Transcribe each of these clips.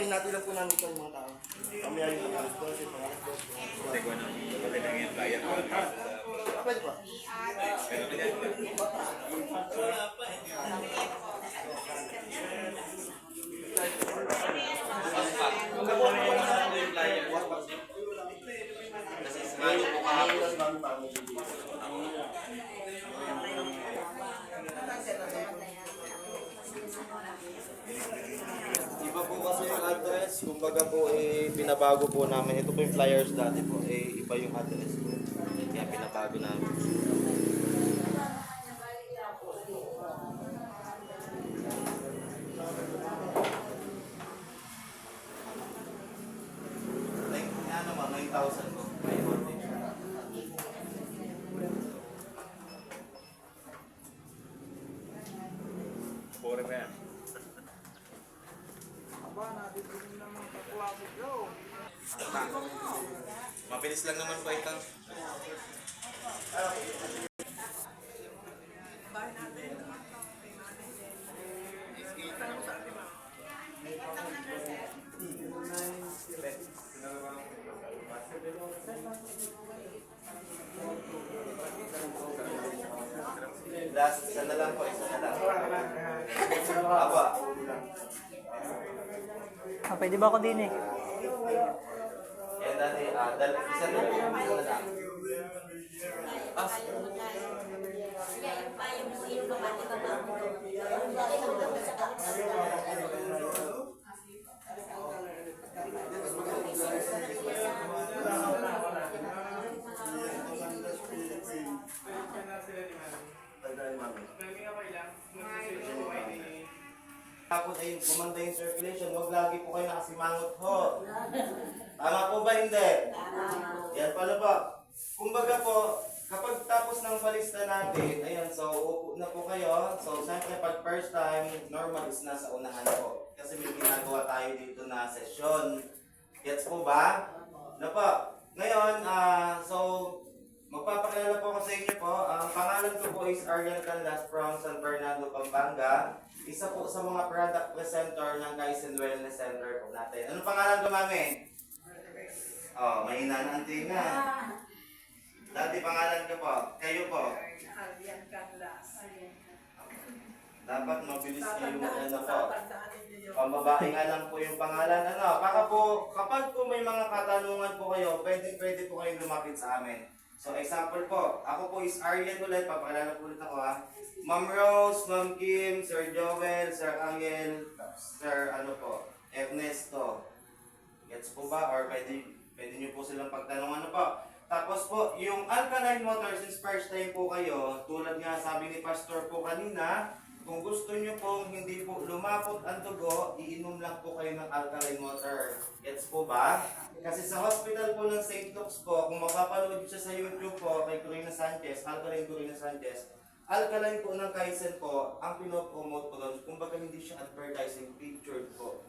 hinati lang po namin ito yung mga tao. Kami ay yung alas 12, pang alas 12. Hindi ko na. Wala lang yung flyer ko. Pwede pa. Pero kanya, Iba po kasi yung address, kumbaga po eh, binabago po namin. Ito po yung flyers dati po, eh, iba yung address po. Kaya binabago namin. Like, ano ma, 9,000 po. May voltage. puro pa yan. Mabilis lang naman po ito. Last, isa na lang po, isa na lang. Aba, Ah, pwede ba ako din eh? Dati, ah, dal, isa na lang, isa na lang. Ah, Tapos ay gumanda yung circulation, wag lagi po kayo nakasimangot ho. Tama po ba hindi? Yan pala po. Kumbaga po, kapag tapos ng palista natin, ayan, so upo na po kayo. So siyempre pag first time, normal is nasa unahan po. Kasi may ginagawa tayo dito na session. Gets po ba? Na po. Ngayon, ah, so magpapakilala po ako sa inyo po. Ang pangalan ko po is Ariel Canlas from San Fernando, Pampanga. Isa po sa mga product presenter ng Kaizen Wellness Center po natin. Anong pangalan ko, mami? Oh, may hinananti na. Dati pangalan ko po. Kayo po. Dapat mabilis kayo ano po. Pambabae nga lang po yung pangalan. Ano, baka po, kapag po may mga katanungan po kayo, pwede, pwede po kayong lumapit sa amin. So, example po, ako po is Arian ulit, papakilala po ulit ako ha. Ma'am Rose, Ma'am Kim, Sir Joel, Sir Angel, Sir ano po, Ernesto. Gets po ba? Or pwede, pwede nyo po silang pagtanungan ano po. Tapos po, yung alkaline water, since first time po kayo, tulad nga sabi ni Pastor po kanina, kung gusto nyo pong hindi po lumapot ang dugo, iinom lang po kayo ng alkaline water. Gets po ba? Kasi sa hospital po ng St. Luke's po, kung mapapanood siya sa YouTube po kay Corina Sanchez, alkaline Corina Sanchez, alkaline po ng Kaizen po, ang pinopromote po doon, kumbaga hindi siya advertising, pictured po.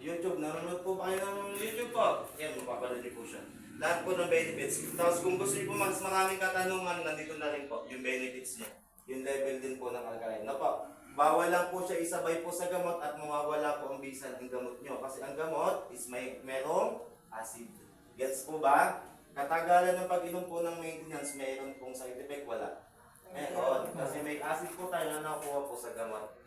YouTube, nanonood po kayo ng YouTube po? Yan, mapapanood niyo po siya. Lahat po ng benefits. Tapos kung gusto niyo po mas maraming katanungan, nandito na rin po yung benefits niya. Yung level din po ng alkaline. No po, bawal lang po siya isabay po sa gamot at mawawala po ang bisa ng gamot niyo. Kasi ang gamot is may merong acid. Gets po ba? Katagalan ng pag-inom po ng maintenance, mayroon pong side effect, wala. Meron. Kasi may acid po tayo na nakuha po sa gamot.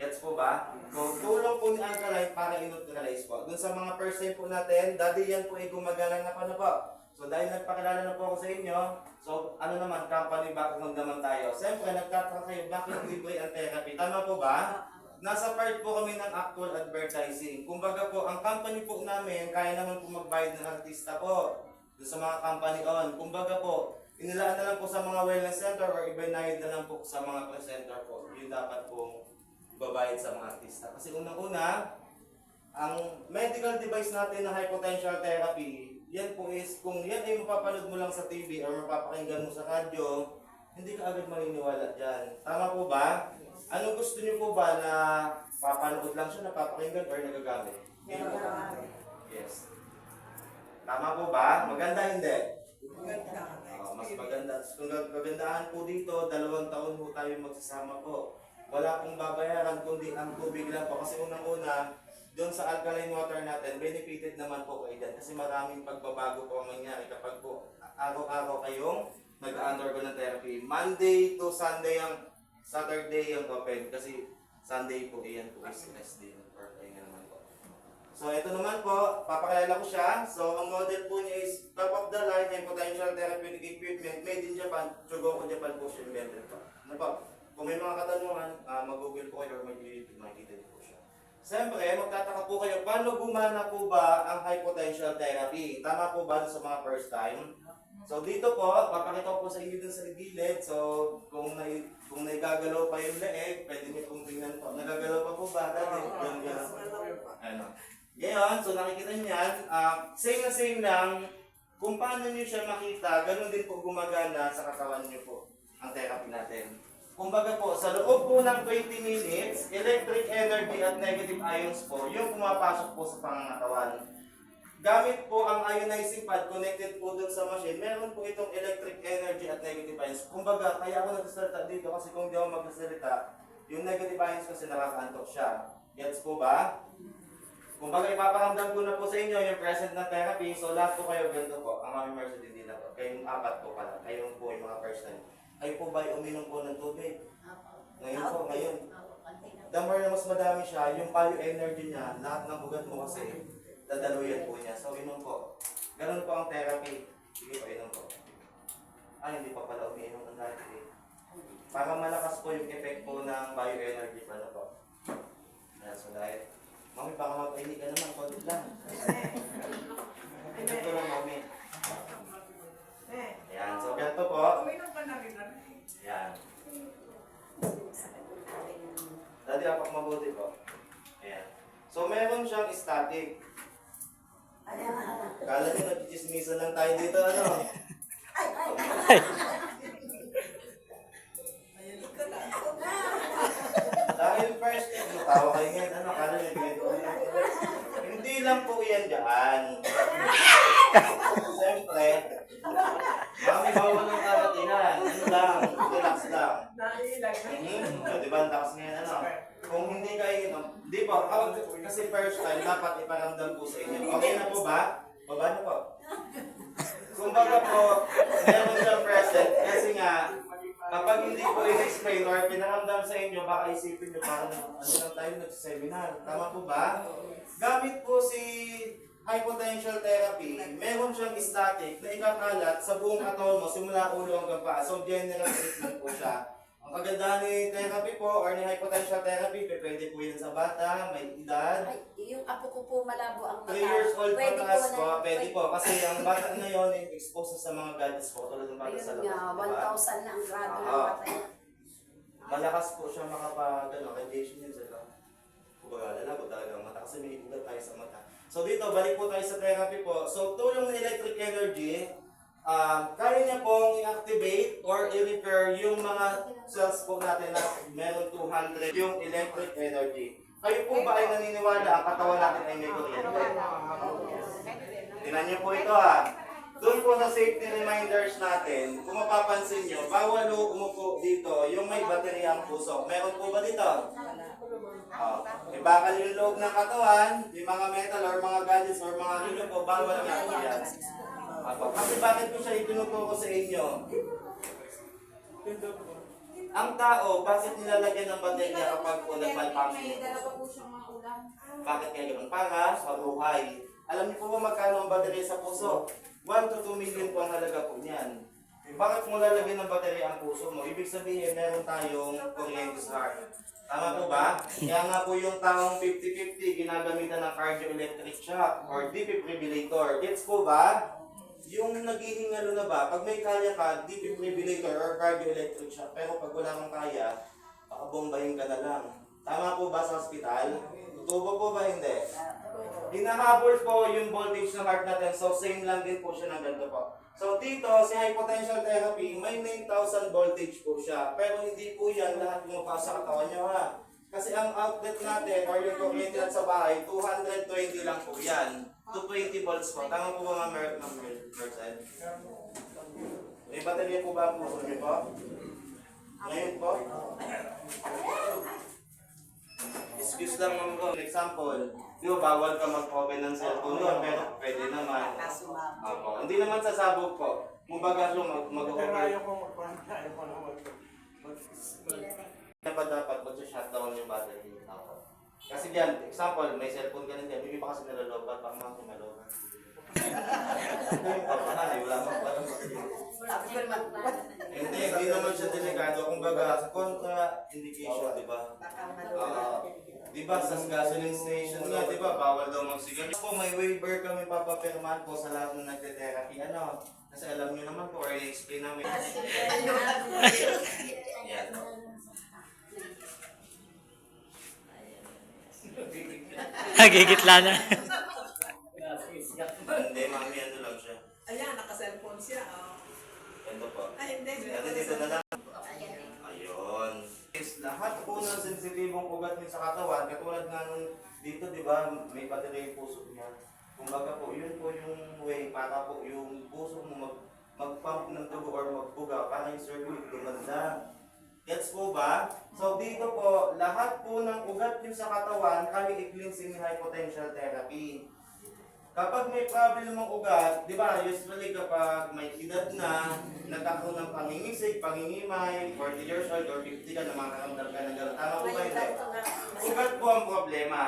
Gets po ba? So, tulong po ni Alkaline para i-neutralize po. Dun sa mga first time po natin, dati yan po ay gumagalang na pa na po. So, dahil nagpakilala na po ako sa inyo, so, ano naman, company, bakit magdaman tayo? Siyempre, nagtataka kayo, bakit libre ang therapy? Tama po ba? Nasa part po kami ng actual advertising. Kumbaga po, ang company po namin, kaya naman po magbayad ng artista po. Doon sa mga company on. Kumbaga po, inilaan na lang po sa mga wellness center or ibinayad na lang po sa mga presenter po. Yun dapat pong babayad sa mga artista. Kasi unang-una, ang medical device natin na high potential therapy, yan po is, kung yan ay mapapanood mo lang sa TV or mapapakinggan mo sa radyo, hindi ka agad maniniwala dyan. Tama po ba? Ano gusto niyo po ba na papanood lang siya, napapakinggan or nagagamit? Yes. Tama po ba? Maganda hindi? Oo, mas maganda. Kung kagandahan po dito, dalawang taon po tayo magsasama po. Wala pong babayaran kundi ang tubig lang po. Kasi unang-una, doon sa alkaline water natin, benefited naman po kayo dyan kasi maraming pagbabago po ang nangyari kapag po araw-araw kayong nag-undergo ng therapy. Monday to Sunday ang Saturday yung open kasi Sunday po iyan po is rest day or pahinga naman po. So ito naman po, papakilala ko siya. So ang model po niya is top of the line and potential therapeutic equipment made in Japan. Chugoku Japan po siya invented po. Ano po? Kung may mga katanungan, uh, mag-google po kayo or mag-YouTube, makikita niyo po siya. Siyempre, magtataka po kayo, paano gumana po ba ang high potential therapy? Tama po ba sa mga first time? So dito po, papakita ko po sa inyo dun sa gilid. So kung nai kung naigagalaw pa yung leeg, pwede niyo pong tingnan po. Nagagalaw pa po ba? Dati, yung. Ano. Ngayon, so nakikita niyan, ah, same na same lang, kung paano niyo siya makita, ganun din po gumagana sa katawan niyo po ang therapy natin. Kumbaga po, sa loob po ng 20 minutes, electric energy at negative ions po, yung pumapasok po sa pangangatawan. Gamit po ang ionizing pad connected po dun sa machine, meron po itong electric energy at negative ions. Kumbaga, kaya ako nagsasalita dito kasi kung di ako magsasalita, yung negative ions kasi nakakaantok siya. Gets po ba? Kumbaga, ipaparamdam ko na po sa inyo yung present na therapy. So, lahat po kayo ganito po. Ang aming mercy hindi na po. Kayong apat po pala. Kayong po yung mga time. Kayo po ba ay uminom po ng tubig? Ngayon po, ngayon. The more na mas madami siya, yung bio energy niya, lahat ng ugat mo kasi, dadaluyan po niya. So, inom po. Ganun po ang therapy. Sige po, inom po. Ay, hindi pa pala umiinom ng dati. eh. Para malakas po yung effect po ng bioenergy pa na po. Yan, so dahil, Mami, baka magpahingi ka naman, konti lang. Ko lang, Mami. Yan, so ganito po. Yan. Dati apak mabuti po. Ayan. So meron siyang static. Kala niyo nagchismisan lang tayo dito, ano? Dahil first, ano, tawa kayo ngayon, ano, kala niyo dito. Hindi lang po yan dyan. Siyempre, mami, bawal ng karatihan. Ano lang, relax lang. Hmm, o, di ba, ang takas ngayon, ano? Kung hindi kayo inom, di po, kapag kasi first time, dapat iparamdam po sa inyo. Okay na po ba? Baba na po. Kumbaga po, meron siyang present kasi nga, kapag hindi po in-explain or pinaramdam sa inyo, baka isipin nyo parang ano lang tayo nag-seminar. Tama po ba? Gamit po si high potential therapy, meron siyang static na ikakalat sa buong katawan mo simula ulo hanggang paa. So general treatment po siya. Ang kagandahan ni therapy po or ni high potential therapy, pwede po yan sa bata, may edad, Ay, yung apo ko po malabo ang 3 years old Pwede pataas na- po, pwede po. Kasi ang bata na yun, exposed sa mga gadgets po, tulad ng bata sa Ayun nga, labas. diba? 1,000 na ang grado ng bata. Malakas po siya makapag, ano, radiation yun sila. Kumbaga, lalago talaga ang mata kasi may ibugat tayo sa mata. So dito, balik po tayo sa therapy po. So tulong ng electric energy, um, kaya niya pong i-activate or i-repair yung mga cells po natin na meron 200 yung electric energy. Kayo po ba ay naniniwala ang katawan natin ay may kuryente? Tingnan niyo po ito ha. Doon po sa safety reminders natin, kung mapapansin niyo, bawal umupo dito yung may baterya ang puso. Meron po ba dito? Oh, may bakal yung loob ng katawan, yung mga metal or mga gadgets or mga relo po, bawal nga po yan. Apo. Kasi bakit po siya itinuturo sa inyo? Ang tao, bakit nilalagyan ng baterya kapag po nagmalfunction? Bakit kaya ganun? Para mabuhay. Alam niyo po ba magkano ang baterya sa puso? 1 to 2 million po ang halaga po niyan. Bakit mo lalagyan ng baterya ang puso mo? Ibig sabihin, meron tayong sa heart. Tama po ba? Kaya nga po yung taong 50-50 ginagamitan ng cardioelectric shock or defibrillator. Gets po ba? Yung naghihingalo na ba, pag may kaya ka, defibrillator or cardioelectric shock. Pero pag wala kang kaya, pakabombahin ka na lang. Tama po ba sa ospital? Tutubo po ba hindi? Hinahabol po yung voltage ng heart natin, so same lang din po siya ng ganito po. So dito, si high potential therapy, may 9,000 voltage po siya. Pero hindi po yan lahat pumapasok sa katawan nyo ha. Kasi ang outlet natin, or yung kuryente sa bahay, 220 lang po yan. 220 volts po. Tama po ba mga mer mga mer Merced? May baterya po ba ang puso niyo po? Ngayon po? Excuse lang mga ko. Example, Di ba, bawal ka mag-open ng cellphone doon, pero pwede naman. Opo. Hindi naman sasabog po. Kumbaga so mag mag-open. Kaya pa dapat mag-shutdown yung battery. Opo. Kasi diyan, example, may cellphone ka na dyan, hindi pa kasi nalolobat, pang mga kumalobat. Papahanay, wala pa pala. Hindi, hindi naman siya delikado. Kumbaga, kontra indication, di ba? Ah, di ba sa gasoline station nga, di ba, bawal daw magsigarilyo. Po, may waiver kami papapirmahan po sa lahat ng nagte-therapy. Ano? Kasi alam niyo naman po, or i-explain namin. Yan. Nagigitla na. Hindi, mami, ano lang siya. Ayan, naka-cellphone siya. Oh. Ito po. Ay, hindi. Ate, dito na lang. Lahat po ng sensitibong ugat niyo sa katawan, katulad nga nung dito, di ba, may battery yung puso niya. Kumbaga po, yun po yung way para po yung puso mo mag mag-pump ng dugo or magbuga para yung circuit gumanda. Gets po ba? So dito po, lahat po ng ugat niyo sa katawan, kami i-cleansing ni hypotential therapy. Kapag may problem ang ugat, di ba, usually kapag may edad na, nagkakaroon ng pangingisig, pangingimay, 40 years old or 50 ka, na makakaramdam ka ng gano'n. Tama po ba hindi? Ugat po ang problema.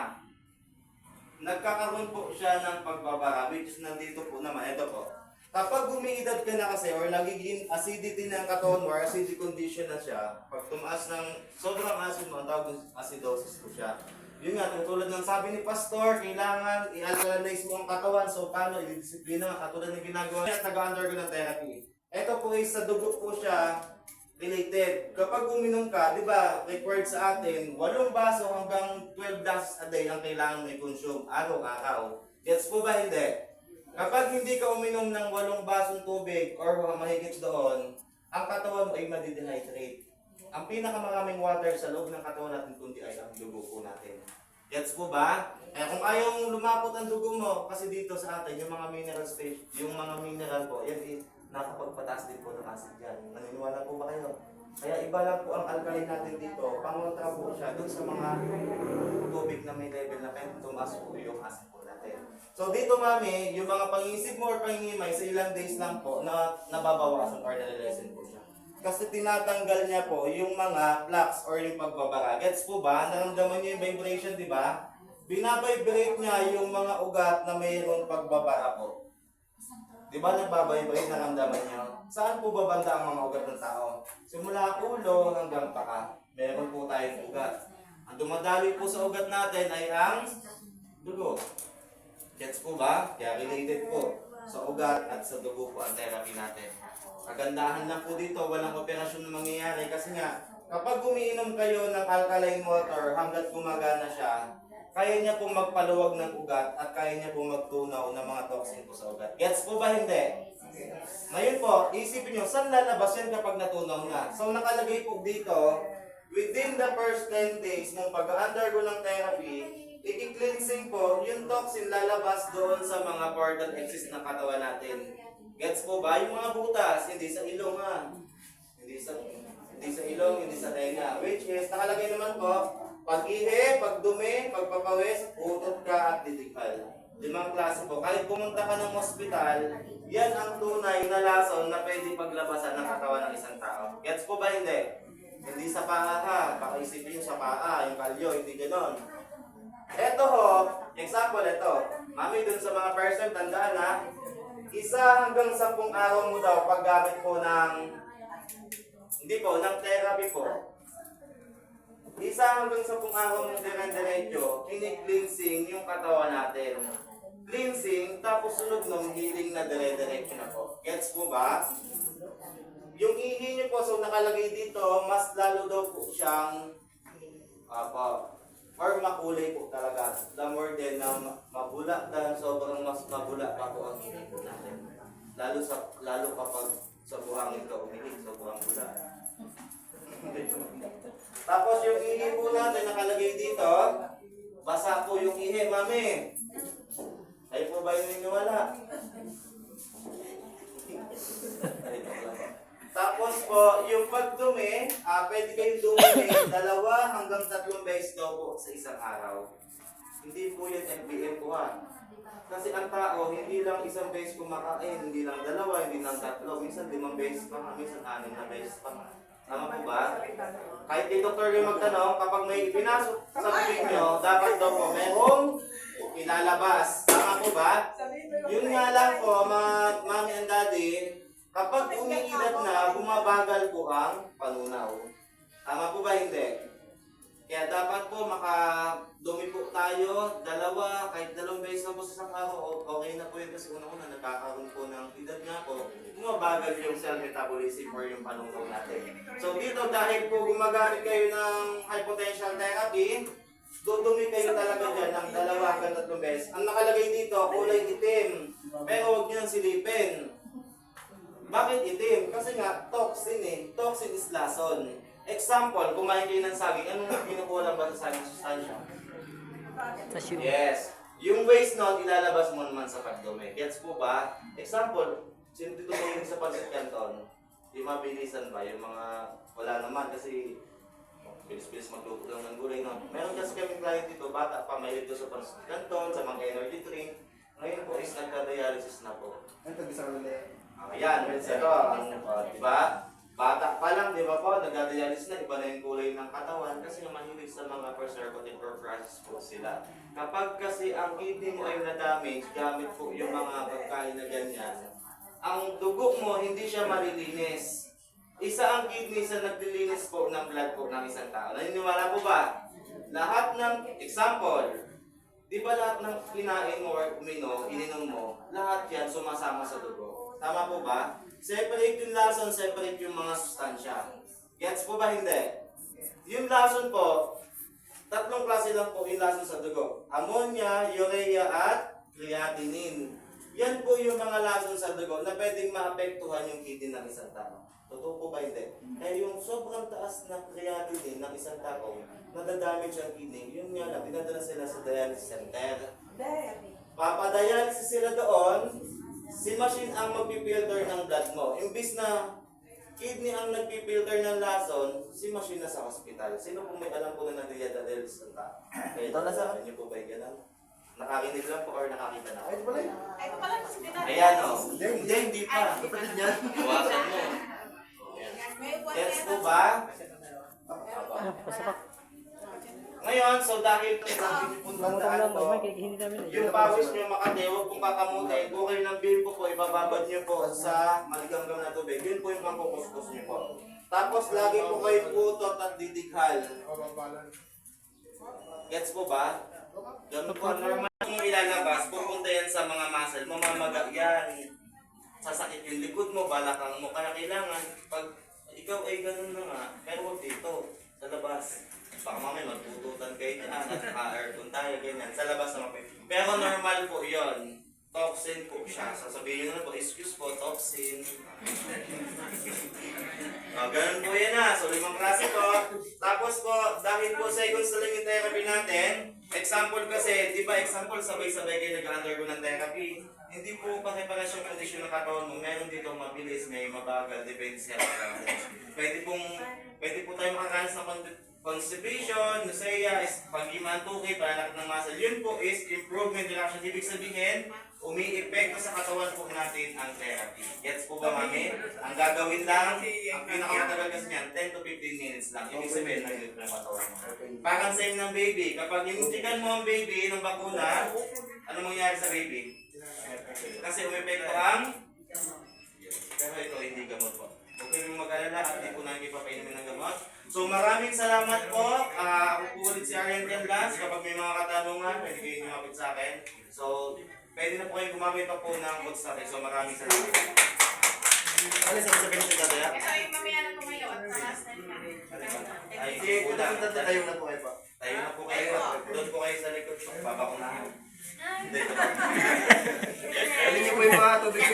Nagkakaroon po siya ng pagbabara, which is nandito po naman, ito po. Kapag umiidad ka na kasi or nagiging acidity ng katawan or acidic condition na siya, pag tumaas ng sobrang acid mo, ang tawag ng acidosis po siya. Yun nga, tulad ng sabi ni Pastor, kailangan i-alkalize mo ang katawan. So, paano i-disiplina nga, katulad ng ginagawa niya, taga-undergo ng therapy. Ito po is sa dugo po siya related. Kapag uminom ka, di ba, required sa atin, 8 baso hanggang 12 glasses a day ang kailangan may consume, araw-araw. Gets po ba hindi? Kapag hindi ka uminom ng 8 basong tubig or mahigit doon, ang katawan mo ay madidehydrate. Ang pinakamaraming water sa loob ng katawan natin kundi ay ang dugo po natin. Gets po ba? Eh kung ayaw lumapot ang dugo mo, kasi dito sa atin, yung mga mineral space, yung mga mineral po, yan eh, nakapagpataas din po ng acid yan. Naniniwala po ba kayo? Kaya iba lang po ang alkaline natin dito. Pangontra po siya dun sa mga tubig na may level na kahit tumaas po yung acid po natin. So dito mami, yung mga pangisip mo or pangingimay sa ilang days lang po na nababawasan or nalilesen po siya. Kasi tinatanggal niya po yung mga plaques or yung pagbabara. Gets po ba? Naramdaman niyo yung vibration, di ba? Binabibrate niya yung mga ugat na mayroong pagbabara po. Di ba nagbabibrate naramdaman niyo? Saan po babanda ang mga ugat ng tao? Simula ulo hanggang paa. Meron po tayong ugat. Ang dumadali po sa ugat natin ay ang dugo. Gets po ba? Kaya related po sa ugat at sa dugo po ang therapy natin. Kagandahan lang po dito, walang operasyon na mangyayari kasi nga, kapag umiinom kayo ng alkaline water hanggat gumagana siya, kaya niya pong magpaluwag ng ugat at kaya niya pong magtunaw ng mga toxin po sa ugat. Gets po ba hindi? Ngayon po, isipin nyo, saan lalabas yan kapag natunaw na? So nakalagay po dito, within the first 10 days mong pag-undergo ng therapy, i-cleansing po, yung toxin lalabas doon sa mga portal exist ng katawan natin. Gets po ba? Yung mga butas, hindi sa ilong ha. Hindi sa hindi sa ilong, hindi sa tenga. Which is, nakalagay naman po, pag-ihi, pagdumi, pagpapawis, utot ka at didikal. Limang klase po. Kahit pumunta ka ng ospital, yan ang tunay na lason na pwede paglabasan ng katawan ng isang tao. Gets po ba hindi? Hindi sa paa ha. Baka isipin sa paa, yung kalyo, hindi ganon. Eto ho, example ito. Mami, dun sa mga person, tandaan ha, isa hanggang sampung araw mo daw paggamit po ng, hindi po, ng therapy po. Isa hanggang sampung araw mo dire-diretso, ini-cleansing yung katawan natin. Cleansing, tapos sunod nung healing na dire-diretso na po. Gets mo ba? Yung ihi niyo po, so nakalagay dito, mas lalo daw po siyang Apa. Or makulay po talaga. The more din na ma- mabula dan sobrang mas mabula pa po ang po natin. Lalo sa lalo kapag sa buhangin ka umihi, sa buhang bula. Tapos yung ihi po natin nakalagay dito, basa po yung ihi, mami. Ay po ba yung niniwala? Ay. Tapos po, yung pagdumi, ah pwede kayong dumumi dalawa hanggang tatlong beses daw po sa isang araw. Hindi po yan FBM po ha. Kasi ang tao, hindi lang isang beses kumakain, hindi lang dalawa, hindi lang tatlo, minsan limang beses pa, minsan anim na beses pa. Tama po ba? Kahit kay Dr. yung magtanong, kapag may pinasok sa bibig nyo, dapat daw po merong ilalabas. Tama po ba? Yun nga lang po, mga mami and daddy, kapag umiilat na, bumabagal po ang panunaw. Tama po ba hindi? Kaya dapat po makadumi po tayo, dalawa, kahit dalawang beses na po sa isang araw, okay na po yun kasi una-una nagkakaroon po ng edad nga po, bumabagal yung cell metabolism or yung panunaw natin. So dito dahil po gumagamit kayo ng high potential therapy, dudumi kayo talaga dyan ng dalawa hanggang tatlong beses. Ang nakalagay dito, kulay itim. Pero huwag nyo silipin. Bakit itim? Kasi nga, toxin eh. Toxin is lason. Example, kumain kayo ng saging, anong kinukuha lang ba sa saging sustansya? Yes. Yung waste note, ilalabas mo naman sa pagdumi. Gets po ba? Example, sino dito po yung sa pancit canton? Di mabilisan ba? Yung mga, wala naman kasi bilis-bilis magluto lang ng gulay. No? Meron kasi kami client dito, bata pa, may dito sa pancit canton, sa mga energy drink. Ngayon po is nagka-dialysis na po. Ayan, ito, ang, uh, di ba? Bata pa lang, di ba po, nagdadialysis na, iba na yung kulay ng katawan kasi nga mahilig sa mga preservative or processed food sila. Kapag kasi ang kidney mo ay na-damage, gamit po yung mga pagkain na ganyan, ang dugo mo hindi siya malilinis. Isa ang kidney sa naglilinis po ng blood po ng isang tao. Naniniwala po ba? Lahat ng, example, Di ba lahat ng kinain mo or umino, ininom mo, lahat yan sumasama sa dugo. Tama po ba? Separate yung lason, separate yung mga sustansya. Gets po ba hindi? Yung lason po, tatlong klase lang po yung lason sa dugo. Ammonia, urea, at creatinine. Yan po yung mga lason sa dugo na pwedeng maapektuhan yung kidney ng isang tao. Totoo po ba hindi? Kaya yung sobrang taas ng creatinine ng isang tao, nadadamage ang kidney, yun nga lang, dinadala sila sa dialysis center. Papadialysis sila doon, si machine ang magpipilter ng blood mo. Imbis na kidney ang nagpipilter ng lason, si machine na sa hospital. Sino po may alam po na nagdiadialysis ng tao? Ito na sa inyo po ba yung ganun? Nakarinig lang po or nakakita na? Ay, ito pala kasi dinadala. Ayan o. Hindi, hindi pa. Iwasan mo. May one Gets po ba? Pasapak. Ngayon, so dahil ito sa hindi namin eh. yung pawis nyo makate, huwag pong kakamutin. Kung kayo ng bimbo po, ibababad nyo po sa maligamgam na tubig. Yun po yung pangkukuskus nyo po. Tapos lagi po kayo putot at didighal. Gets po ba? Ganun po, normal yung ilalabas, pupunta yan sa mga muscle, mamamaga yan. Sasakit yung likod mo, balakang mo, kaya kailangan, pag ikaw ay ganun na nga, pero huwag dito, sa labas. Baka mamaya magtututan kayo dyan, at naka-aircon tayo, ganyan, sa labas naman po. Pero normal po yon Toxin po siya. Sasabihin nyo na po, excuse po, toxin. Ah, ganun po yan na. So, limang klase po. Tapos po, dahil po seconds na lang yung therapy natin, example kasi, di ba example, sabay-sabay kayo nag-undergo ng therapy. Hindi po pare-pares yung condition ng katawan mo. Meron dito mabilis, may mabagal, depende sa. Pwede pong, pwede po tayo makakalas ng constipation, nausea, is pag-iman tukay, panalak ng muscle. Yun po is improvement reaction. Ibig sabihin, umiipekto sa katawan po natin ang therapy. Gets po ba, mami? Ang gagawin lang, ang pinakamatagal kasi niyan, 10 to 15 minutes lang. Ibig sabihin, nag ng katawan mo. Parang same ng baby. Kapag inintikan mo ang baby ng bakuna, ano mangyari sa baby? Kasi umepekto ang pero ito hindi gamot po. Huwag kayong mag-alala at hindi po namin ipapainumin ng gamot. So maraming salamat po. Ah, ako po ulit si Arian Canlas. Kapag may mga katanungan, pwede kayo lumapit sa akin. So, pwede na po kayong gumamit pa po ng code sa akin. So maraming salamat. Ano sa sabihin sa tataya? Ito yung mamaya na tumayo at talas na yun. Ay, sige, una. Tayo na po kayo po. Tayo na po kayo. Doon po kayo sa likod. Babakunahan. Hindi. Alin niyo po yung mga tubig